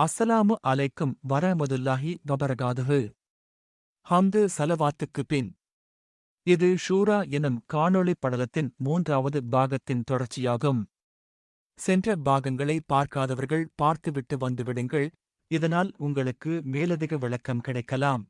அஸ்ஸலாமு அலைக்கும் வரமதுல்லாஹி வபரகாதுஹு. ஹம்து சலவாத்துக்கு பின். இது ஷூரா எனும் காணொளி படலத்தின் மூன்றாவது பாகத்தின் தொடர்ச்சியாகும். சென்ற பாகங்களை பார்க்காதவர்கள் பார்த்துவிட்டு வந்துவிடுங்கள். இதனால் உங்களுக்கு மேலதிக விளக்கம் கிடைக்கலாம்.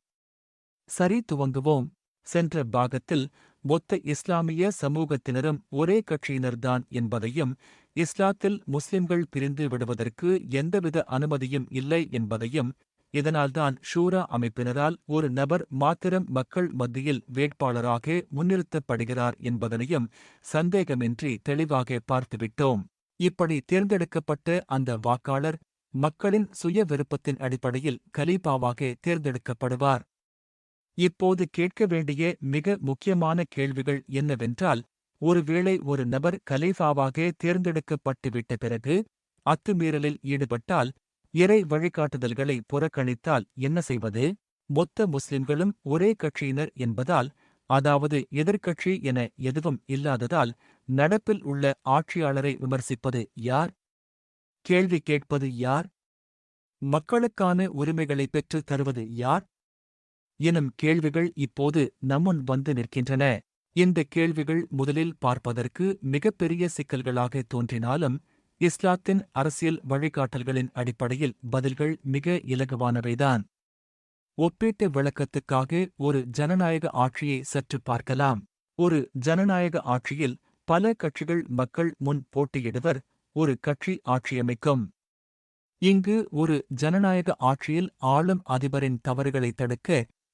சரி துவங்குவோம். சென்ற பாகத்தில் மொத்த இஸ்லாமிய சமூகத்தினரும் ஒரே கட்சியினர்தான் என்பதையும் இஸ்லாத்தில் முஸ்லிம்கள் பிரிந்து விடுவதற்கு எந்தவித அனுமதியும் இல்லை என்பதையும் இதனால்தான் ஷூரா அமைப்பினரால் ஒரு நபர் மாத்திரம் மக்கள் மத்தியில் வேட்பாளராக முன்னிறுத்தப்படுகிறார் என்பதனையும் சந்தேகமின்றி தெளிவாக பார்த்துவிட்டோம். இப்படி தேர்ந்தெடுக்கப்பட்ட அந்த வாக்காளர் மக்களின் சுய விருப்பத்தின் அடிப்படையில் கலீபாவாக தேர்ந்தெடுக்கப்படுவார். இப்போது கேட்க வேண்டிய மிக முக்கியமான கேள்விகள் என்னவென்றால் ஒருவேளை ஒரு நபர் கலீஃபாவாக தேர்ந்தெடுக்கப்பட்டுவிட்ட பிறகு அத்துமீறலில் ஈடுபட்டால் இறை வழிகாட்டுதல்களை புறக்கணித்தால் என்ன செய்வது? மொத்த முஸ்லிம்களும் ஒரே கட்சியினர் என்பதால் அதாவது எதிர்க்கட்சி என எதுவும் இல்லாததால் நடப்பில் உள்ள ஆட்சியாளரை விமர்சிப்பது யார்? கேள்வி கேட்பது யார்? மக்களுக்கான உரிமைகளை பெற்றுத் தருவது யார்? எனும் கேள்விகள் இப்போது நம்முன் வந்து நிற்கின்றன. இந்த கேள்விகள் முதலில் பார்ப்பதற்கு மிகப்பெரிய சிக்கல்களாக தோன்றினாலும் இஸ்லாத்தின் அரசியல் வழிகாட்டல்களின் அடிப்படையில் பதில்கள் மிக இலகுவானவைதான். ஒப்பீட்டு விளக்கத்துக்காக ஒரு ஜனநாயக ஆட்சியை சற்று பார்க்கலாம். ஒரு ஜனநாயக ஆட்சியில் பல கட்சிகள் மக்கள் முன் போட்டியிடுவர் ஒரு கட்சி ஆட்சியமைக்கும் இங்கு ஒரு ஜனநாயக ஆட்சியில் ஆளும் அதிபரின் தவறுகளை தடுக்க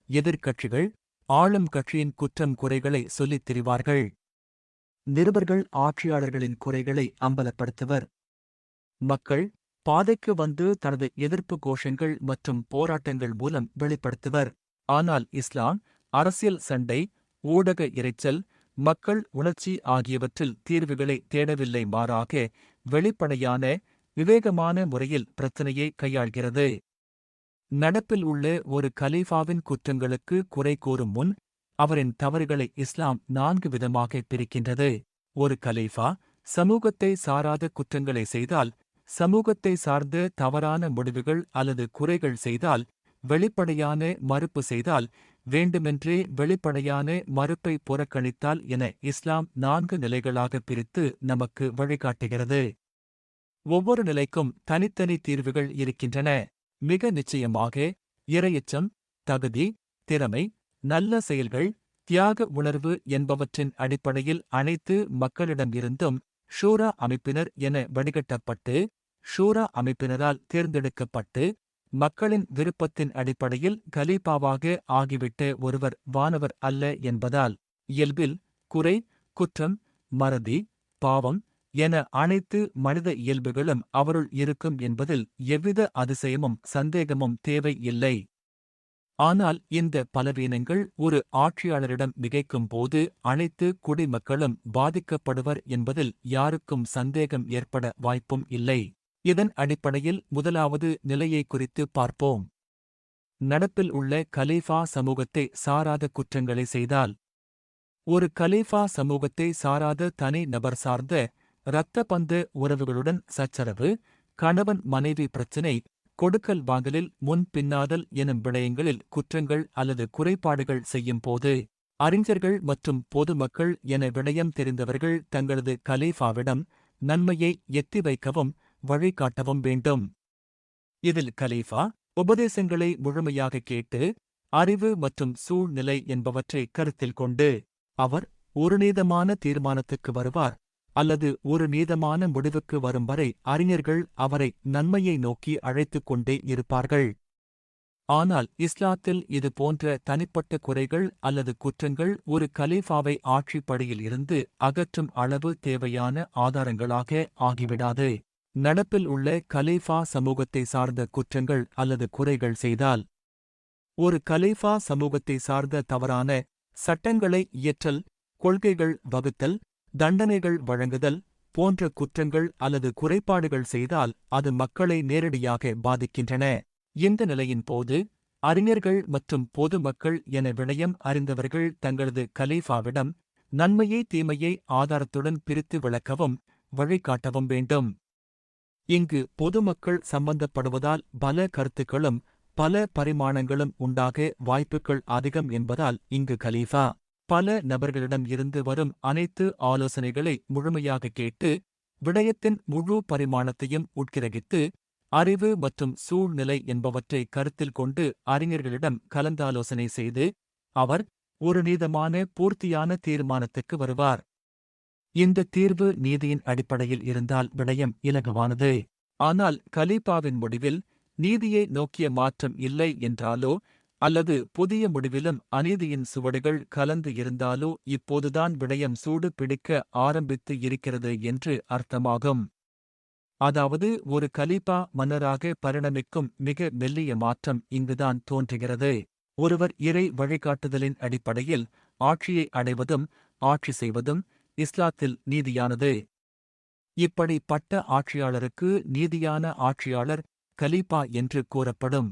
எதிர்க்கட்சிகள் ஆளும் கட்சியின் குற்றம் குறைகளை சொல்லித் திரிவார்கள். நிருபர்கள் ஆட்சியாளர்களின் குறைகளை அம்பலப்படுத்துவர். மக்கள் பாதைக்கு வந்து தனது எதிர்ப்பு கோஷங்கள் மற்றும் போராட்டங்கள் மூலம் வெளிப்படுத்துவர். ஆனால் இஸ்லாம் அரசியல் சண்டை ஊடக இரைச்சல் மக்கள் உணர்ச்சி ஆகியவற்றில் தீர்வுகளை தேடவில்லை மாறாக வெளிப்படையான விவேகமான முறையில் பிரச்சனையை கையாள்கிறது. நடப்பில் உள்ள ஒரு கலீஃபாவின் குற்றங்களுக்கு குறை கூறும் முன் அவரின் தவறுகளை இஸ்லாம் நான்கு விதமாக பிரிக்கின்றது. ஒரு கலீஃபா சமூகத்தை சாராத குற்றங்களை செய்தால் சமூகத்தை சார்ந்த தவறான முடிவுகள் அல்லது குறைகள் செய்தால் வெளிப்படையான மறுப்பு செய்தால் வேண்டுமென்றே வெளிப்படையான மறுப்பை புறக்கணித்தால் என இஸ்லாம் நான்கு நிலைகளாக பிரித்து நமக்கு வழிகாட்டுகிறது. ஒவ்வொரு நிலைக்கும் தனித்தனி தீர்வுகள் இருக்கின்றன. மிக நிச்சயமாக இரையச்சம் தகுதி திறமை நல்ல செயல்கள் தியாக உணர்வு என்பவற்றின் அடிப்படையில் அனைத்து மக்களிடமிருந்தும் ஷூரா அமைப்பினர் என வடிகட்டப்பட்டு ஷூரா அமைப்பினரால் தேர்ந்தெடுக்கப்பட்டு மக்களின் விருப்பத்தின் அடிப்படையில் கலீபாவாக ஆகிவிட்ட ஒருவர் வானவர் அல்ல என்பதால் இயல்பில் குறை குற்றம் மறதி பாவம் என அனைத்து மனித இயல்புகளும் அவருள் இருக்கும் என்பதில் எவ்வித அதிசயமும் சந்தேகமும் தேவை இல்லை ஆனால் இந்த பலவீனங்கள் ஒரு ஆட்சியாளரிடம் மிகைக்கும் போது அனைத்து குடிமக்களும் பாதிக்கப்படுவர் என்பதில் யாருக்கும் சந்தேகம் ஏற்பட வாய்ப்பும் இல்லை. இதன் அடிப்படையில் முதலாவது நிலையை குறித்து பார்ப்போம். நடப்பில் உள்ள கலீஃபா சமூகத்தை சாராத குற்றங்களை செய்தால். ஒரு கலீஃபா சமூகத்தை சாராத தனி நபர் சார்ந்த இரத்த பந்து உறவுகளுடன் சச்சரவு கணவன் மனைவி பிரச்சினை கொடுக்கல் வாங்கலில் முன் பின்னாதல் எனும் விடயங்களில் குற்றங்கள் அல்லது குறைபாடுகள் செய்யும் போது அறிஞர்கள் மற்றும் பொதுமக்கள் என விடயம் தெரிந்தவர்கள் தங்களது கலீஃபாவிடம் நன்மையை எத்தி வைக்கவும் வழிகாட்டவும் வேண்டும். இதில் கலீஃபா உபதேசங்களை முழுமையாக கேட்டு அறிவு மற்றும் சூழ்நிலை என்பவற்றை கருத்தில் கொண்டு அவர் ஒரு நீதமான தீர்மானத்துக்கு வருவார். அல்லது ஒரு நீதமான முடிவுக்கு வரும் வரை அறிஞர்கள் அவரை நன்மையை நோக்கி அழைத்துக் கொண்டே இருப்பார்கள். ஆனால் இஸ்லாத்தில் இது போன்ற தனிப்பட்ட குறைகள் அல்லது குற்றங்கள் ஒரு கலீஃபாவை ஆட்சிப்படையில் இருந்து அகற்றும் அளவு தேவையான ஆதாரங்களாக ஆகிவிடாது. நடப்பில் உள்ள கலீஃபா சமூகத்தை சார்ந்த குற்றங்கள் அல்லது குறைகள் செய்தால் ஒரு கலீஃபா சமூகத்தை சார்ந்த தவறான சட்டங்களை இயற்றல் கொள்கைகள் வகுத்தல் தண்டனைகள் வழங்குதல் போன்ற குற்றங்கள் அல்லது குறைபாடுகள் செய்தால் அது மக்களை நேரடியாக பாதிக்கின்றன. இந்த நிலையின் போது அறிஞர்கள் மற்றும் பொதுமக்கள் என விடயம் அறிந்தவர்கள் தங்களது கலீஃபாவிடம் நன்மையை தீமையை ஆதாரத்துடன் பிரித்து விளக்கவும் வழிகாட்டவும் வேண்டும். இங்கு பொதுமக்கள் சம்பந்தப்படுவதால் பல கருத்துக்களும் பல பரிமாணங்களும் உண்டாக வாய்ப்புகள் அதிகம் என்பதால் இங்கு கலீஃபா பல நபர்களிடம் இருந்து வரும் அனைத்து ஆலோசனைகளை முழுமையாக கேட்டு விடயத்தின் முழு பரிமாணத்தையும் உட்கிரகித்து அறிவு மற்றும் சூழ்நிலை என்பவற்றை கருத்தில் கொண்டு அறிஞர்களிடம் கலந்தாலோசனை செய்து அவர் ஒரு நீதமான பூர்த்தியான தீர்மானத்துக்கு வருவார். இந்த தீர்வு நீதியின் அடிப்படையில் இருந்தால் விடயம் இலகுவானது. ஆனால் கலீபாவின் முடிவில் நீதியை நோக்கிய மாற்றம் இல்லை என்றாலோ அல்லது புதிய முடிவிலும் அநீதியின் சுவடுகள் கலந்து இருந்தாலோ இப்போதுதான் விடயம் சூடு பிடிக்க ஆரம்பித்து இருக்கிறது என்று அர்த்தமாகும். அதாவது ஒரு கலீபா மன்னராக பரிணமிக்கும் மிக மெல்லிய மாற்றம் இங்குதான் தோன்றுகிறது. ஒருவர் இறை வழிகாட்டுதலின் அடிப்படையில் ஆட்சியை அடைவதும் ஆட்சி செய்வதும் இஸ்லாத்தில் நீதியானது. இப்படிப்பட்ட ஆட்சியாளருக்கு நீதியான ஆட்சியாளர் கலீபா என்று கூறப்படும்.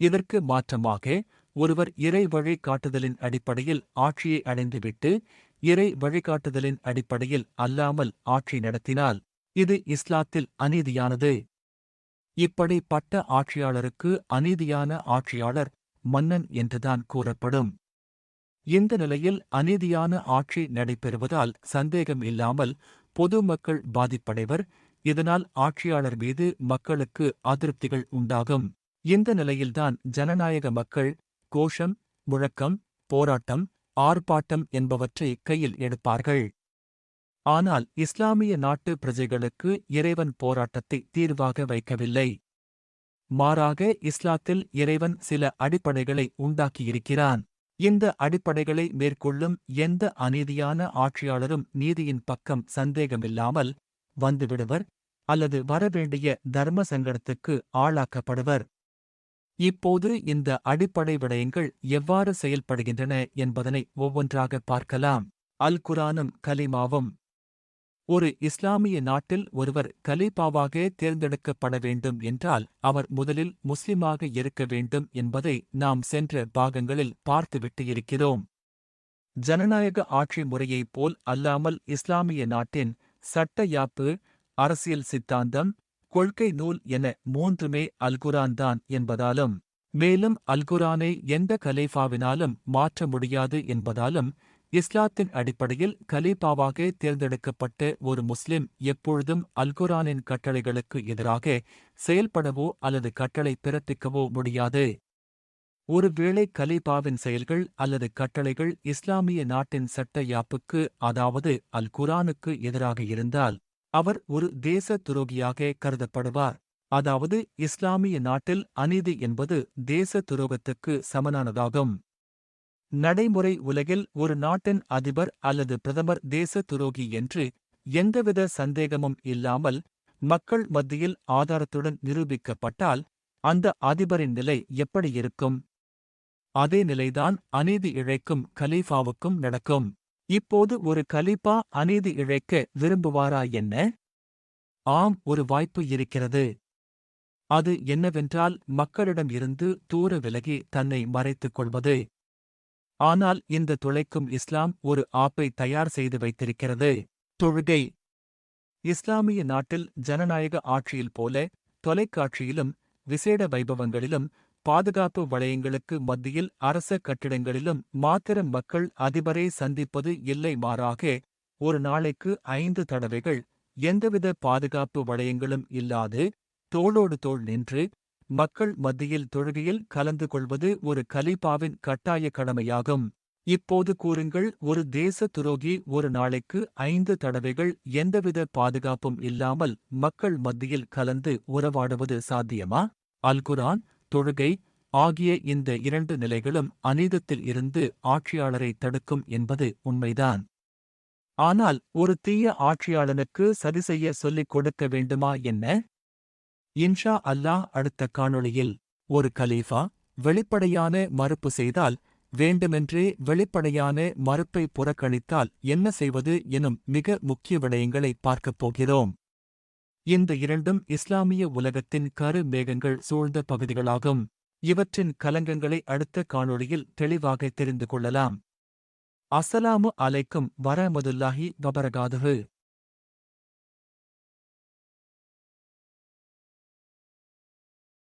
இதற்கு மாற்றமாக ஒருவர் இறை வழிகாட்டுதலின் அடிப்படையில் ஆட்சியை அடைந்துவிட்டு இறை வழிகாட்டுதலின் அடிப்படையில் அல்லாமல் ஆட்சி நடத்தினால் இது இஸ்லாத்தில் அநீதியானது. இப்படிப்பட்ட ஆட்சியாளருக்கு அநீதியான ஆட்சியாளர் மன்னன் என்றுதான் கூறப்படும். இந்த நிலையில் அநீதியான ஆட்சி நடைபெறுவதால் சந்தேகம் இல்லாமல் பொதுமக்கள் பாதிப்படைவர். இதனால் ஆட்சியாளர் மீது மக்களுக்கு அதிருப்திகள் உண்டாகும். இந்த நிலையில்தான் ஜனநாயக மக்கள் கோஷம் முழக்கம் போராட்டம் ஆர்ப்பாட்டம் என்பவற்றை கையில் எடுப்பார்கள். ஆனால் இஸ்லாமிய நாட்டு பிரஜைகளுக்கு இறைவன் போராட்டத்தை தீர்வாக வைக்கவில்லை. மாறாக இஸ்லாத்தில் இறைவன் சில அடிப்படைகளை உண்டாக்கியிருக்கிறான். இந்த அடிப்படைகளை மேற்கொள்ளும் எந்த அநீதியான ஆட்சியாளரும் நீதியின் பக்கம் சந்தேகமில்லாமல் வந்துவிடுவர் அல்லது வரவேண்டிய தர்ம சங்கடத்துக்கு ஆளாக்கப்படுவர். இப்போது இந்த அடிப்படை விடயங்கள் எவ்வாறு செயல்படுகின்றன என்பதனை ஒவ்வொன்றாக பார்க்கலாம். அல் குரானும் கலிமாவும். ஒரு இஸ்லாமிய நாட்டில் ஒருவர் கலீபாவாக தேர்ந்தெடுக்கப்பட வேண்டும் என்றால் அவர் முதலில் முஸ்லிமாக இருக்க வேண்டும் என்பதை நாம் சென்ற பாகங்களில் பார்த்துவிட்டு இருக்கிறோம். ஜனநாயக ஆட்சி முறையைப் போல் அல்லாமல் இஸ்லாமிய நாட்டின் சட்ட யாப்பு அரசியல் சித்தாந்தம் கொள்கை நூல் என மூன்றுமே அல்குரான் தான் என்பதாலும் மேலும் அல்குரானை எந்த கலீஃபாவினாலும் மாற்ற முடியாது என்பதாலும் இஸ்லாத்தின் அடிப்படையில் கலீஃபாவாக தேர்ந்தெடுக்கப்பட்ட ஒரு முஸ்லிம் எப்பொழுதும் அல்குரானின் கட்டளைகளுக்கு எதிராக செயல்படவோ அல்லது கட்டளை பிறப்பிக்கவோ முடியாது. ஒருவேளை கலீபாவின் செயல்கள் அல்லது கட்டளைகள் இஸ்லாமிய நாட்டின் சட்ட யாப்புக்கு அதாவது அல் குரானுக்கு எதிராக இருந்தால் அவர் ஒரு தேச துரோகியாக கருதப்படுவார். அதாவது இஸ்லாமிய நாட்டில் அநீதி என்பது தேச துரோகத்துக்கு சமனானதாகும். நடைமுறை உலகில் ஒரு நாட்டின் அதிபர் அல்லது பிரதமர் தேச துரோகி என்று எந்தவித சந்தேகமும் இல்லாமல் மக்கள் மத்தியில் ஆதாரத்துடன் நிரூபிக்கப்பட்டால் அந்த அதிபரின் நிலை எப்படி இருக்கும்? அதே நிலைதான் அநீதி இழைக்கும் கலீஃபாவுக்கும் நடக்கும். இப்போது ஒரு கலீபா அநீதி இழைக்க விரும்புவாரா என்ன? ஆம் ஒரு வாய்ப்பு இருக்கிறது. அது என்னவென்றால் மக்களிடம் இருந்து தூர விலகி தன்னை மறைத்துக் கொள்வது. ஆனால் இந்த துளைக்கும் இஸ்லாம் ஒரு ஆப்பை தயார் செய்து வைத்திருக்கிறது. தொழுகை. இஸ்லாமிய நாட்டில் ஜனநாயக ஆட்சியில் போல தொலைக்காட்சியிலும் விசேட வைபவங்களிலும் பாதுகாப்பு வளையங்களுக்கு மத்தியில் அரச கட்டிடங்களிலும் மாத்திரம் மக்கள் அதிபரை சந்திப்பது இல்லை மாறாக ஒரு நாளைக்கு ஐந்து தடவைகள் எந்தவித பாதுகாப்பு வளையங்களும் இல்லாது தோளோடு தோள் நின்று மக்கள் மத்தியில் தொழுகையில் கலந்து கொள்வது ஒரு கலீபாவின் கட்டாய கடமையாகும். இப்போது கூறுங்கள் ஒரு தேச துரோகி ஒரு நாளைக்கு ஐந்து தடவைகள் எந்தவித பாதுகாப்பும் இல்லாமல் மக்கள் மத்தியில் கலந்து உறவாடுவது சாத்தியமா? அல்குரான் தொழுகை ஆகிய இந்த இரண்டு நிலைகளும் அநீதத்தில் இருந்து ஆட்சியாளரை தடுக்கும் என்பது உண்மைதான். ஆனால் ஒரு தீய ஆட்சியாளனுக்கு சரி செய்ய சொல்லிக் கொடுக்க வேண்டுமா என்ன? இன்ஷா அல்லாஹ் அடுத்த காணொளியில் ஒரு கலீஃபா வெளிப்படையான மறுப்பு செய்தால் வேண்டுமென்றே வெளிப்படையான மறுப்பை புறக்கணித்தால் என்ன செய்வது எனும் மிக முக்கிய விடயங்களை பார்க்கப் போகிறோம். இந்த இரண்டும் இஸ்லாமிய உலகத்தின் கரு மேகங்கள் சூழ்ந்த பகுதிகளாகும். இவற்றின் கலங்கங்களை அடுத்த காணொளியில் தெளிவாக தெரிந்து கொள்ளலாம். அஸ்ஸலாமு அலைக்கும் வரமதுல்லாஹி வபரகாதுஹு.